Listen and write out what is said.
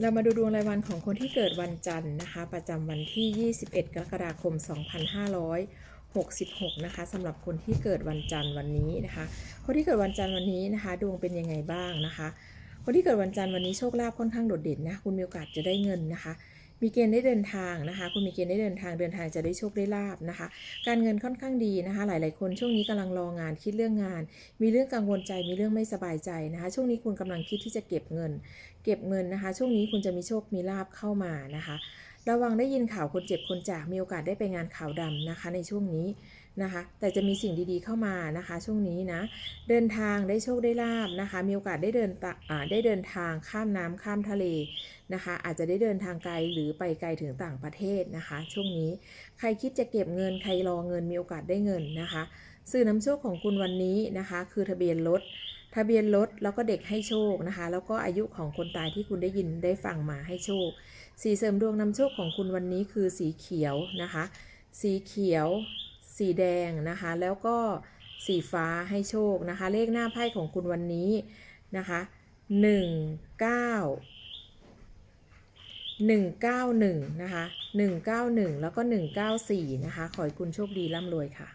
เรามาดูดวงรายวันของคนที่เกิดวันจันทร์นะคะ ประจำวันที่ 21 กรกฎาคม 2566 นะคะสำหรับคนที่เกิดวันจันทร์วันนี้นะคะ คนที่เกิดวันจันทร์วันนี้นะคะ ดวงเป็นยังไงบ้างนะคะ คนที่เกิดวันจันทร์วันนี้โชคลาภค่อนข้างโดดเด่นนะ คุณมีโอกาสจะได้เงินนะคะ มีเกณฑ์ได้เดินทางนะคะ คุณมีเกณฑ์ได้เดินทางเดินทางจะได้โชคได้ลาบนะคะ การเงินค่อนข้างดีนะคะ หลาย ๆ คนช่วงนี้กำลังรองานคิดเรื่องงาน มีเรื่องกังวลใจมีเรื่องไม่สบายใจนะคะ ช่วงนี้คุณกำลังคิดที่จะเก็บเงิน เก็บเงินนะคะ ช่วงนี้คุณจะมีโชคมีลาบเข้ามานะคะ ระวังได้ยินข่าวคนเจ็บคนจากมีโอกาสได้ไปงานข่าวดำนะคะ ในช่วงนี้นะคะ แต่จะมีสิ่งดีๆเข้ามานะคะ ช่วงนี้นะเดินทางได้โชคได้ลาบนะคะ มีโอกาสได้เดินตะอ่าได้เดินทางข้ามน้ำข้ามทะเลนะคะ อาจจะได้เดินทางไกลหรือไปไกลถึงต่างประเทศนะคะ ช่วงนี้ใครคิดจะเก็บเงินใครรอเงินมีโอกาสได้เงินนะคะสื่อน้ำโชคของคุณวันนี้นะคะ คือทะเบียนรถ ทะเบียนรถแล้วก็เด็กให้โชคนะคะ แล้วก็อายุของคนตายที่คุณได้ยินได้ฟังมาให้โชค สีเสริมดวงนำโชคของคุณวันนี้คือสีเขียวนะคะ สีเขียว สีแดงนะคะ แล้วก็สีฟ้าให้โชคนะคะ เลขหน้าไพ่ของคุณวันนี้นะคะหนึ่งเก้าหนึ่งเก้าหนึ่งนะคะหนึ่งเก้าหนึ่งแล้วก็หนึ่งเก้าสี่นะคะ ขอให้คุณโชคดีร่ำรวยค่ะ